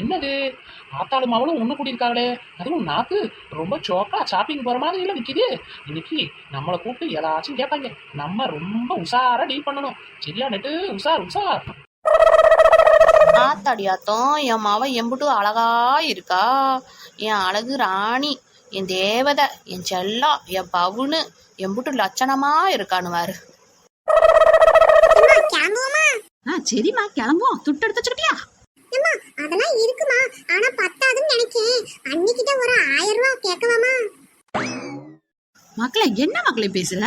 என்னது? ஆத்தாளும் அவளும் ஒன்று கூட்டியிருக்காங்களே அதுவும் நாக்கு. ரொம்ப சோக்கா ஷாப்பிங் போகிற மாதிரி இல்லை நிற்கிது இன்னைக்கு நம்மளை கூப்பிட்டு ஏதாச்சும் கேட்பாங்க. நம்ம ரொம்ப உஷாரா டீல் பண்ணணும். சரியா நெட்டு? உஷார் உஷார். ஆத்தாடியாத்தம் என் மாவ எம்புட்டு அழகா இருக்கா? என் அழகு ராணி என் தேவதை என் செல்லம் என் பவுனு எம்புட்டு லட்சணமா இருக்கானுவாரு. ஆ சரிம்மா கிளம்புவோம். துட்டு எடுத்து மக்களே என்ன மக்களே பேசுற?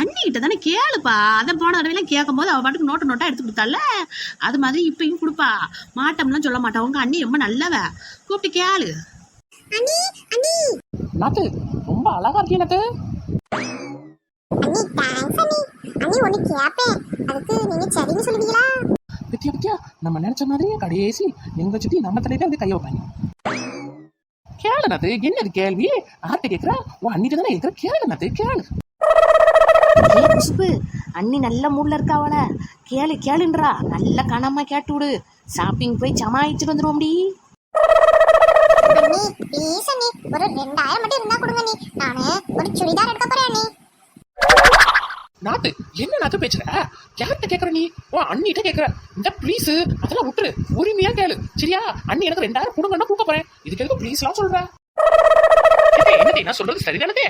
அண்ணிக்கிட்ட தானே கேளுப்பா. அதை போன தடவைலாம் கேட்கும் போது அவ பாட்டுக்கு நோட்டு நோட்டா எடுத்து கொடுத்தால அது மாதிரி இப்பயும் கொடுப்பா. மாட்டம்லாம் சொல்ல மாட்டா. உங்க அண்ணி ரொம்ப நல்லவ. கூப்பிட்டு கேளு. அண்ணி அண்ணி. நாத்து ரொம்ப அழகா இருக்கே நத்து அண்ணி தேங்க்ஸ் அண்ணி. அண்ணி ஒண்ணு கேப்பேன். அதுக்கு நீங்க சரின்னு சொல்லுவீங்களா? பத்தியா பத்தியா நம்ம நினைச்ச மாதிரியே கடைசி. எங்க சுத்தி நம்ம தலையில வந்து கைய வைப்பாங்க. கேளு நத்து என்னது கேள்வி? ஆர்ட்ட கேட்குறா உன் அன்னிட்டு தானே இருக்கிற கேளு நத்து கேளு. ஏ குசுப்பு அண்ணி நல்ல மூட்ல இருக்காவல கேளு கேளுன்றா. நல்ல கனமா கேட்டு விடு ஷாப்பிங் போய் ஜமாயிச்சுட்டு வந்துருவோம்டி ஒரு ரெண்டாயிரம் மட்டும் இருந்தா கொடுங்க அண்ணி நானு ஒரு சுடிதார் எடுக்க என்ன நாத்து பேசுற? யார்கிட்ட கேக்குற நீ? உன் அண்ணிட்ட கேக்குற. இந்த ப்ளீஸ் அதெல்லாம் விட்டுரு. உரிமையா கேளு. சரியா? அண்ணி எனக்கு ரெண்டாயிரம் கொடுங்கன்னா கொடுக்க போறேன். இதுக்கு எதுக்கு ப்ளீஸ்லாம் சொல்ற? ஏய், என்னடி நான் சொல்றது சரிதானதே?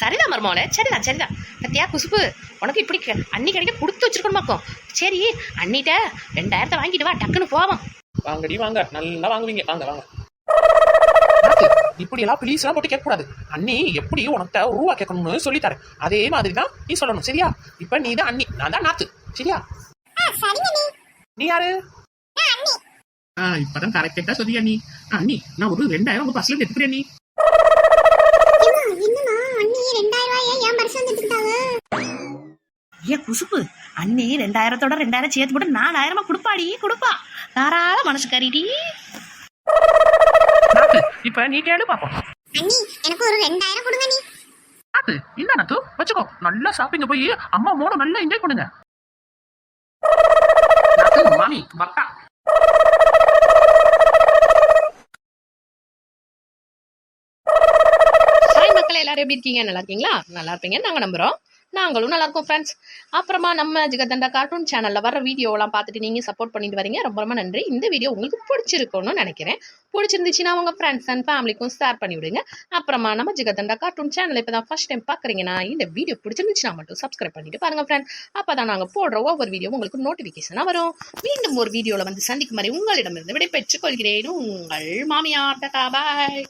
சரிதான் மருமோளே சரிதான் சரிதான். பத்தியா குசுப்பு? உனக்கு இப்படி அண்ணி கிடைக்க கொடுத்து வச்சிருக்கணுமாக்கும் சரி அண்ணிட்ட ரெண்டாயிரத்தை வாங்கிட்டு வா டக்குன்னு போவோம். வாங்கடி வாங்க. நல்லா வாங்குவீங்க. வாங்க வாங்க. நாத்து, இப்படி எல்லாம் ப்ளீஸ் எல்லாம் போட்டு கேட்க கூடாது அண்ணி எப்படி உனக்கிட்ட ரூபா கேட்கணும்னு சொல்லி தரேன் அதே மாதிரி தான் நீ சொல்லணும் சரியா? இப்ப நீ தான் அண்ணி நான் தான் நாத்து சரியா? அண்ணி. நீ யாரு? ஆ இப்பதான் கரெக்டா சொல்லியா நீ அண்ணி. நான் ஒரு ரெண்டாயிரம் உங்க பஸ்ல எடுத்துக்கிறேன் நீ அண்ணி ஏ குசுப்பு? அண்ணி ரெண்டாயிரத்தோட ரெண்டாயிரம் சேர்த்து போட்டு நாலாயிரமா கொடுப்பாடி கொடுப்பா. தாராள மனசு கறிடி. இப்ப நீ கேளு பாப்போம். அண்ணி எனக்கு ஒரு ரெண்டாயிரம் கொடுங்க அண்ணி. நாத்து இந்த நாத்து வச்சுக்கோ. நல்லா ஷாப்பிங்க போய் அம்மா மோட நல்லா என்ஜாய் பண்ணுங்க. மாமி மக்கள் எல்லாரும் எப்படி இருக்கீங்க? நல்லா இருக்கீங்களா? நல்லா இருப்பீங்க நாங்க நம்புறோம். நாங்களும் நல்லா இருக்கும் ஃப்ரெண்ட்ஸ் அப்புறமா நம்ம ஜிகதண்டா கார்ட்டூன் சேனலில் வர வீடியோலாம் பார்த்துட்டு நீங்கள் சப்போர்ட் பண்ணிட்டு வரீங்க. ரொம்ப ரொம்ப நன்றி. இந்த வீடியோ உங்களுக்கு பிடிச்சிருக்கணும்னு நினைக்கிறேன். பிடிச்சிருந்துச்சுன்னா உங்கள் ஃப்ரெண்ட்ஸ் அண்ட் ஃபேமிலிக்கும் ஷேர் பண்ணி விடுங்க. அப்புறமா நம்ம ஜிகதண்டா கார்ட்டூன் சேனல் இப்போ தான் ஃபர்ஸ்ட் டைம் பார்க்குறீங்கன்னா இந்த வீடியோ பிடிச்சிருந்துச்சுன்னா மட்டும் சப்ஸ்கிரைப் பண்ணிட்டு பாருங்கள் ஃப்ரெண்ட் அப்போ தான் நாங்கள் போடுற ஒவ்வொரு வீடியோ உங்களுக்கு நோட்டிஃபிகேஷனாக வரும். மீண்டும் ஒரு வீடியோவில் வந்து சந்திக்கும் மாதிரி உங்களிடமிருந்து விடைபெற்றுக் கொள்கிறேன். உங்கள் மாமியார் பாய்